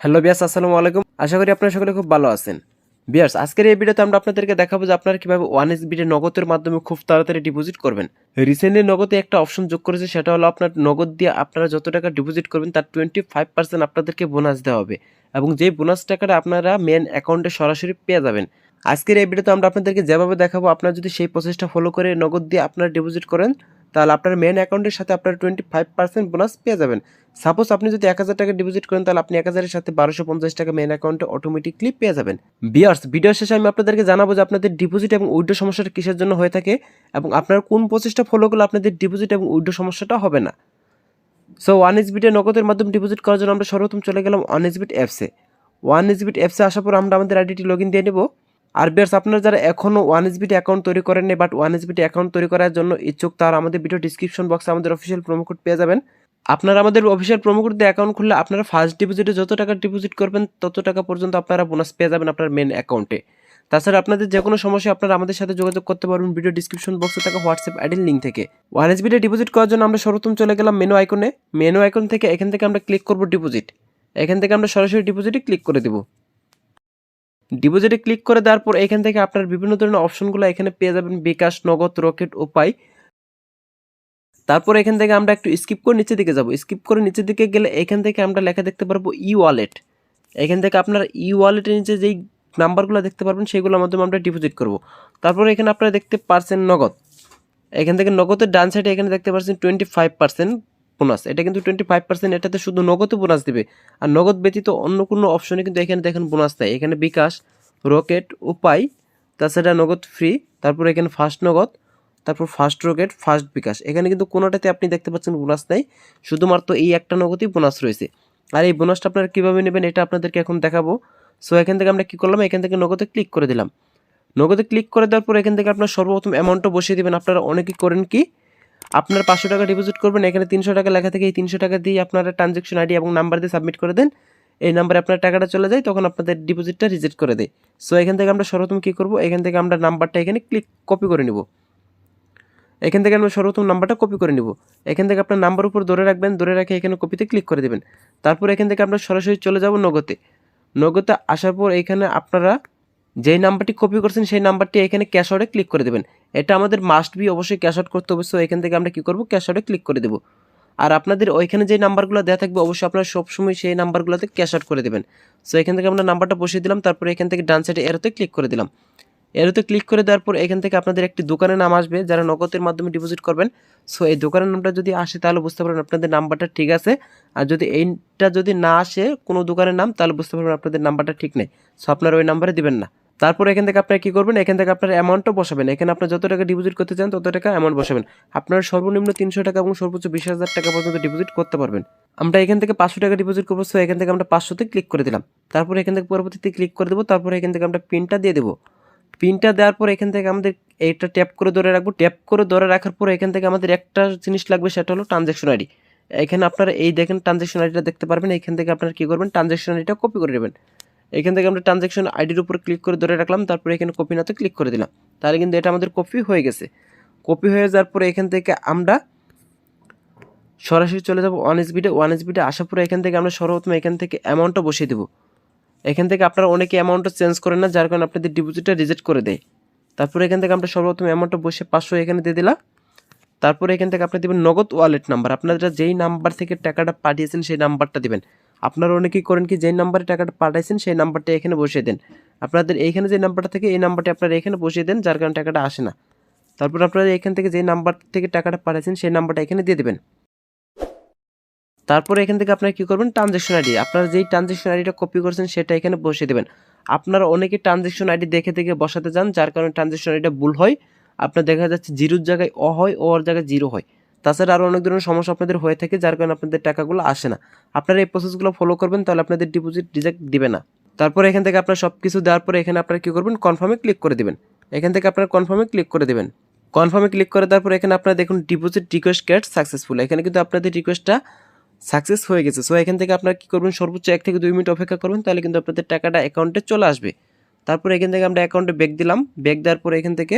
Hello বিয়াস, আসসালামু আলাইকুম। আশা করি আপনারা সকলে খুব ভালো আছেন। বিয়ার্স আজকের এই ভিডিওতে আমরা আপনাদেরকে দেখাবো যে আপনারা কীভাবে ওয়ান এস বিটে নগদের মাধ্যমে খুব তাড়াতাড়ি ডিপোজিট করবেন। রিসেন্টলি নগদে একটা অপশন যোগ করেছে, সেটা হলো আপনার নগদ দিয়ে আপনারা যত টাকা ডিপোজিট করবেন, তার টোয়েন্টি ফাইভ পার্সেন্ট আপনাদেরকে বোনাস দেওয়া হবে। এবং যেই বোনাস টাকাটা আপনারা মেন অ্যাকাউন্টে সরাসরি পেয়ে যাবেন। আজকের এই ভিডিওতে আমরা আপনাদেরকে যেভাবে দেখাবো, আপনারা যদি সেই প্রসেসটা ফলো করে নগদ দিয়ে আপনারা ডিপোজিট করেন তাহলে আপনার মেন অ্যাকাউন্টের সাথে আপনার টোয়েন্টি ফাইভ পার্সেন্ট বোনাস পেয়ে যাবেন। সাপোজ আপনি যদি এক হাজার টাকা ডিপোজিট করেন, তাহলে আপনি এক হাজারের সাথে বারোশো পঞ্চাশ টাকা মেন অ্যাকাউন্টে অটোমেটিকলি পেয়ে যাবেন। বিয়ার্স ভিডিও শেষে আমি আপনাদেরকে জানাব যে আপনাদের ডিপোজিট এবং উইড্রো সমস্যাটা কিসের জন্য হয়ে থাকে এবং আপনার কোন প্রচেষ্টা ফলো করলে আপনাদের ডিপোজিট এবং উইড্রো সমস্যাটা হবে না। সো ওয়ান বিটে নগদের মাধ্যমে ডিপোজিট করার জন্য আমরা সর্বপ্রথম চলে গেলাম ওয়ান বিট অ্যাপসে ওয়ান বিট অ্যাপসে আসার পর আমরা আমাদের আইডিটি লগ ইন দিয়ে নেব। আর বিয়ার্স আপনারা যারা এখনও ওয়ান বিট অ্যাকাউন্ট তৈরি করেননি বাট ওয়ান বিট অ্যাকাউন্ট তৈরি করার জন্য ইচ্ছুক, তার আমাদের ভিডিও ডিসক্রিপশন বক্সে আমাদের অফিসিয়াল প্রোমো কোড পেয়ে যাবেন। আপনারা আমাদের অফিসিয়াল প্রোমো কোড দিয়ে অ্যাকাউন্ট খুললে আপনারা ফার্স্ট ডিপোজিটে যত টাকা ডিপোজিট করবেন, তত টাকা পর্যন্ত আপনারা বোনাস পেয়ে যাবেন আপনার মেন অ্যাকাউন্টে তাছাড়া আপনাদের যে কোনো সমস্যা, আপনারা আমাদের সাথে যোগাযোগ করতে পারবেন ভিডিও ডিসক্রিপশন বক্সে থাকা হোয়াটসঅ্যাপ আইডির লিঙ্ক থেকে। ওয়ান বিটে ডিপোজিট করার জন্য আমরা সর্বপ্রথম চলে গেলাম মেনু আইকনে মেনু আইকন থেকে এখান থেকে আমরা ক্লিক করব ডিপোজিট এখান থেকে আমরা সরাসরি ডিপোজিটে ক্লিক করে দেবো। ডিপোজিটে ক্লিক করে দেওয়ার পর এখান থেকে আপনার বিভিন্ন ধরনের অপশনগুলো এখানে পেয়ে যাবেন বিকাশ, নগদ, রকেট, উপায়। তারপর এখান থেকে আমরা একটু স্কিপ করে নিচের দিকে যাব। স্কিপ করে নিচের দিকে গেলে এখান থেকে আমরা লেখা দেখতে পারব ই ওয়ালেট এখান থেকে আপনার ই ওয়ালেটের নিচে যেই নাম্বারগুলো দেখতে পারবেন সেগুলোর মাধ্যমে আমরা ডিপোজিট করব। তারপর এখানে আপনারা দেখতে পারছেন নগদ। এখান থেকে নগদের ডান সাইডে এখানে দেখতে পাচ্ছেন টোয়েন্টি ফাইভ পার্সেন্ট বোনাস এটা কিন্তু টোয়েন্টি ফাইভ পার্সেন্ট এটাতে শুধু নগদে বোনাস দিবে। আর নগদ ব্যতীত অন্য কোনো অপশনে কিন্তু এখানে দেখেন বোনাস দেয় এখানে বিকাশ রকেট উপায়, তাছাড়া নগদ ফ্রি তারপর এখানে ফার্স্ট নগদ, তারপর ফার্স্ট রকেট ফার্স্ট বিকাশ। এখানে কিন্তু কোনোটাতে আপনি দেখতে পাচ্ছেন বোনাস নেই। শুধুমাত্র এই একটা নগদই বোনাস রয়েছে। আর এই বোনাসটা আপনারা কীভাবে নেবেন এটা আপনাদেরকে এখন দেখাবো। সো এখান থেকে আমরা কী করলাম? এখান থেকে নগদে ক্লিক করে দিলাম। নগদে ক্লিক করে দেওয়ার পর এখান থেকে আপনার সর্বপ্রথম অ্যামাউন্টটা বসিয়ে দেবেন। আপনারা অনেকেই করেন কি? আপনার পাঁচশো টাকা ডিপোজিট করবেন, এখানে তিনশো টাকা লেখা থেকে, এই তিনশো টাকা দিয়ে আপনারা ট্রানজ্যাকশন আইডি এবং নাম্বার দিয়ে সাবমিট করে দেন। এই নাম্বারে আপনার টাকাটা চলে যায়, তখন আপনাদের ডিপোজিটটা রিজেক্ট করে দেয়। সো এখান থেকে আমরা সর্বপ্রথম কী করব? এখান থেকে আমরা নাম্বারটা এখানে ক্লিক কপি করে নিব। এখান থেকে আমরা সর্বপ্রথম নাম্বারটা কপি করে নিব। এখান থেকে আপনার নাম্বার উপর ধরে রাখবেন, ধরে রেখে এখানে কপিতে ক্লিক করে দেবেন। তারপর এখান থেকে আমরা সরাসরি চলে যাব নগদে। নগদে আসার পর এখানে আপনারা যেই নাম্বারটি কপি করছেন, সেই নাম্বারটি এখানে ক্যাশ আউটে ক্লিক করে দেবেন। এটা আমাদের মাস্ট বি অবশ্যই ক্যাশ আউট করতে হবে সো এখান থেকে আমরা কী করব? ক্যাশ আউটে ক্লিক করে দেবো। আর আপনাদের ওইখানে যে নাম্বারগুলো দেওয়া থাকবে, অবশ্যই আপনারা সবসময় সেই নাম্বারগুলোতে ক্যাশ আউট করে দেবেন। সো এখান থেকে আমরা নাম্বারটা বসিয়ে দিলাম, তারপরে এখান থেকে ডান সাইডে এরোতে ক্লিক করে দিলাম। এরোতে ক্লিক করে দেওয়ার পর এখান থেকে আপনাদের একটি দোকানের নাম আসবে, যারা নগদের মাধ্যমে ডিপোজিট করবেন। সো এই দোকানের নামটা যদি আসে, তাহলে বুঝতে পারবেন আপনাদের নাম্বারটা ঠিক আছে। আর যদি এইটা যদি না আসে কোনো দোকানের নাম, তাহলে বুঝতে পারবেন আপনাদের নাম্বারটা ঠিক নেই। সো আপনারা ওই নাম্বারে দিবেন না। তারপর এখান থেকে আপনারা কী করবেন? এখান থেকে আপনার অ্যামাউন্টটা বসাবেন। এখানে আপনার যত টাকা ডিপোজিট করতে চান, তত টাকা অ্যামাউন্ট বসাবেন। আপনার সর্বনিম্ন তিনশো টাকা এবং সর্বোচ্চ বিশ হাজার টাকা পর্যন্ত ডিপোজিট করতে পারবেন। আমরা এখান থেকে পাঁচশো টাকা ডিপোজিট করব সো এখান থেকে আমরা পাঁচশোতে ক্লিক করে দিলাম। তারপর এখান থেকে পরবর্তীতে ক্লিক করে দেবো, তারপর এখান থেকে আমরা পিনটা দিয়ে দেবো। পিনটা দেওয়ার পর এখান থেকে আমাদের এইটা ট্যাপ করে ধরে রাখব। ট্যাপ করে ধরে রাখার পর এখান থেকে আমাদের একটা জিনিস লাগবে, সেটা হলো ট্রানজ্যাকশন আইডি এখানে আপনারা এই দেখেন ট্রানজ্যাকশন আইডিটা দেখতে পারবেন। এখান থেকে আপনারা কী করবেন? ট্রানজ্যাকশন আইডিটা কপি করে নেবেন। এখান থেকে আমরা ট্রানজ্যাকশন আইডির উপর ক্লিক করে ধরে রাখলাম, তারপরে এখানে কপি নাতে ক্লিক করে দিলাম। তাহলে কিন্তু এটা আমাদের কপি হয়ে গেছে। কপি হয়ে যাওয়ার পরে এখান থেকে আমরা সরাসরি চলে যাব ওয়ান এসবিটে ওয়ান এসবিটে আসার পরে এখান থেকে আমরা সর্বপ্রথম এখান থেকে অ্যামাউন্টটা বসিয়ে দেবো। এখান থেকে আপনারা অনেকে অ্যামাউন্টটা চেঞ্জ করেন না, যার কারণে আপনাদের ডিপোজিটটা রিজেক্ট করে দেয়। তারপরে এখান থেকে আমরা সর্বপ্রথম অ্যামাউন্টটা বসে পাঁচশো এখানে দিয়ে দিলাম। তারপরে এখান থেকে আপনি দেবেন নগদ ওয়ালেট নাম্বার আপনারা যেই নাম্বার থেকে টাকাটা পাঠিয়েছেন, সেই নাম্বারটা দিবেন। আপনারা অনেকেই করেন কি, যেই নাম্বারে টাকাটা পাঠাইছেন, সেই নাম্বারটা এখানে বসিয়ে দেন। আপনাদের এইখানে যে নাম্বারটা থাকে, এই নাম্বারটা আপনারা এখানে বসিয়ে দেন, যার কারণে টাকাটা আসে না। তারপর আপনারা এখান থেকে যে নাম্বার থেকে টাকাটা পাঠাইছেন, সেই নাম্বারটা এখানে দিয়ে দেবেন। তারপরে এখান থেকে আপনারা কী করবেন ট্রানজ্যাকশন আইডি আপনারা যেই ট্রানজ্যাকশন আইডিটা কপি করছেন, সেটা এখানে বসিয়ে দেবেন। আপনারা অনেকে ট্রানজ্যাকশন আইডি দেখে দেখে বসাতে যান যার কারণে ট্রানজ্যাকশন আইডিটা ভুল হয়। আপনার দেখা যাচ্ছে জিরোর জায়গায় অ হয় ওর জায়গায় জিরো হয়। তাছাড়া আরও অনেক ধরনের সমস্যা আপনাদের হয়ে থাকে, যার কারণে আপনাদের টাকাগুলো আসে না। আপনারা এই প্রসেসগুলো ফলো করবেন, তাহলে আপনাদের ডিপোজিট রিজেক্ট দিবে না। তারপর এখান থেকে আপনার সব কিছু দেওয়ার পরে এখানে আপনারা কী করবেন? কনফার্মে ক্লিক করে দেবেন। এখান থেকে আপনারা কনফার্মে ক্লিক করে দেবেন। কনফার্মে ক্লিক করে দেওয়ার পর এখানে আপনারা দেখুন ডিপোজিট রিকোয়েস্ট ক্যাট সাকসেসফুল এখানে কিন্তু আপনাদের রিকোয়েস্টটা সাকসেস হয়ে গেছে। সো এখান থেকে আপনারা কী করবেন? সর্বোচ্চ এক থেকে দুই মিনিট অপেক্ষা করবেন, তাহলে কিন্তু আপনাদের টাকাটা অ্যাকাউন্টে চলে আসবে। তারপর এখান থেকে আমরা অ্যাকাউন্টে ব্যাক দিলাম। ব্যাক দেওয়ার পরে এখান থেকে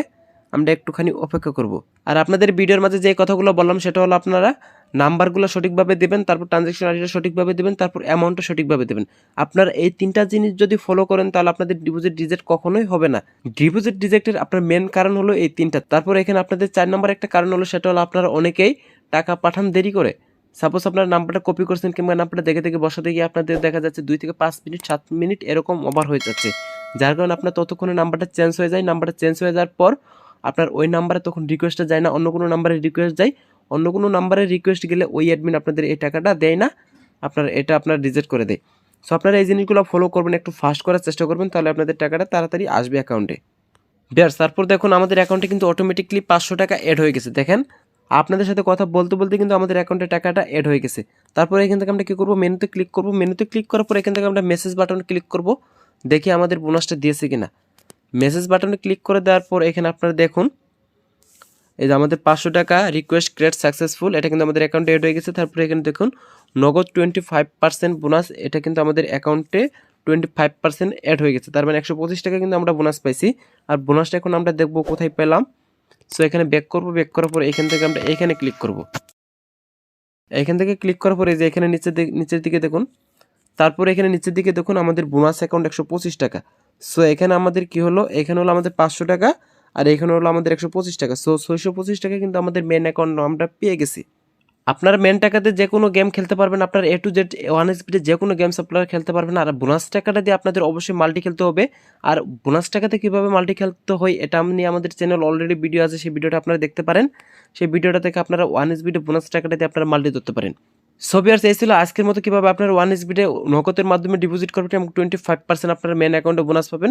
আমরা একটুখানি অপেক্ষা করব। আর আপনাদের ভিডিওর মাঝে যে কথাগুলো বললাম, সেটা হলো আপনারা নাম্বারগুলো সঠিকভাবে দেবেন, তারপর ট্রানজ্যাকশন আইডিটা সঠিকভাবে দেবেন, তারপর অ্যামাউন্টটা সঠিকভাবে দেবেন। আপনার এই তিনটা জিনিস যদি ফলো করেন, তাহলে আপনাদের ডিপোজিট ডিজেক্ট কখনোই হবে না। ডিপোজিট ডিজেক্টের আপনার মেন কারণ হলো এই তিনটা। তারপর এখানে আপনাদের চার নম্বর একটা কারণ হলো, সেটা হলো আপনারা অনেকেই টাকা পাঠান দেরি করে। সাপোজ আপনার নাম্বারটা কপি করছেন কিংবা নাম্বারটা দেখে দেখে বসাতে গিয়ে আপনাদের দেখা যাচ্ছে দুই থেকে পাঁচ মিনিট, সাত মিনিট এরকম ওভার হয়ে যাচ্ছে। যার কারণে আপনার ততক্ষণে নাম্বারটা চেঞ্জ হয়ে যায়। নাম্বারটা চেঞ্জ হয়ে যাওয়ার পর আপনার ওই নাম্বারে তখন রিকোয়েস্টটা যায় না, অন্য কোনো নাম্বারে রিকোয়েস্ট যায়, অন্য কোনো নাম্বারে রিকোয়েস্ট গেলে ওই অ্যাডমিন আপনাদের এই টাকাটা দেয় না, আপনার এটা আপনার রিজেক্ট করে দেয়। সো আপনারা এই জিনিসগুলো ফলো করবেন, একটু ফাস্ট করার চেষ্টা করবেন, তাহলে আপনাদের টাকাটা তাড়াতাড়ি আসবে অ্যাকাউন্টে বিয়ার্স তারপর দেখুন আমাদের অ্যাকাউন্টে কিন্তু অটোমেটিকলি পাঁচশো টাকা অ্যাড হয়ে গেছে, দেখেন। আপনাদের সাথে কথা বলতে বলতে কিন্তু আমাদের অ্যাকাউন্টে টাকাটা অ্যাড হয়ে গেছে। তারপরে এখান থেকে আমরা কী করব? মেনুতে ক্লিক করব। মেনুতে ক্লিক করার পর এখান থেকে আমরা মেসেজ বাটন ক্লিক করব। দেখি আমাদের বোনাসটা দিয়েছে কিনা। মেসেজ বাটনে ক্লিক করে দেওয়ার পর এখানে আপনারা দেখুন, এই যে আমাদের পাঁচশো টাকা রিকোয়েস্ট ক্রিয়েট সাকসেসফুল এটা কিন্তু আমাদের অ্যাকাউন্টে এড হয়ে গেছে। তারপরে এখানে দেখুন, নগদ টোয়েন্টি ফাইভ পার্সেন্ট বোনাস এটা কিন্তু আমাদের অ্যাকাউন্টে টোয়েন্টি ফাইভ পার্সেন্ট অ্যাড হয়ে গেছে। তার মানে একশো পঁচিশ টাকা কিন্তু আমরা বোনাস পাইছি। আর বোনাসটা এখন আমরা দেখব কোথায় পেলাম। সো এখানে ব্যাক করব ব্যাক করার পর এখান থেকে আমরা এখানে ক্লিক করব। এখান থেকে ক্লিক করার পরে যে এখানে নিচের নিচের দিকে দেখুন, তারপর এখানে নিচের দিকে দেখুন, আমাদের বোনাস অ্যাকাউন্ট একশো পঁচিশ টাকা। সো এখানে আমাদের কি হলো? এখানে হলো আমাদের পাঁচশো টাকা আর এখানে হলো আমাদের একশো পঁচিশ টাকা। সো ছয়শো পঁচিশ টাকা কিন্তু আমাদের মেন অ্যাকাউন্ট আমরা পেয়ে গেছি। আপনার মেন টাকাতে যে কোনো গেম খেলতে পারবেন। আপনার এ টু জেড ওয়ান স্পিডে যে কোনো গেমস আপনারা খেলতে পারবেন। আর বোনাস টাকাটা দিয়ে আপনাদের অবশ্যই মাল্টি খেলতে হবে। আর বোনাস টাকাতে কীভাবে মাল্টি খেলতে হয়, এটা নিয়ে আমাদের চ্যানেল অলরেডি ভিডিও আছে। সেই ভিডিওটা আপনারা দেখতে পারেন। সেই ভিডিওটা থেকে আপনারা ওয়ান স্পিডে বোনাস টাকাটা দিয়ে আপনারা মাল্টি ধরতে পারেন। সোভিয়ার্স এই ছিল আজকের মতো কীভাবে আপনার ওয়ান এসবিডে নগদের মাধ্যমে ডিপোজিট করবেন এবং টোয়েন্টি ফাইভ পার্সেন্ট আপনার মেন অ্যাকাউন্টে বোনাস পাবেন।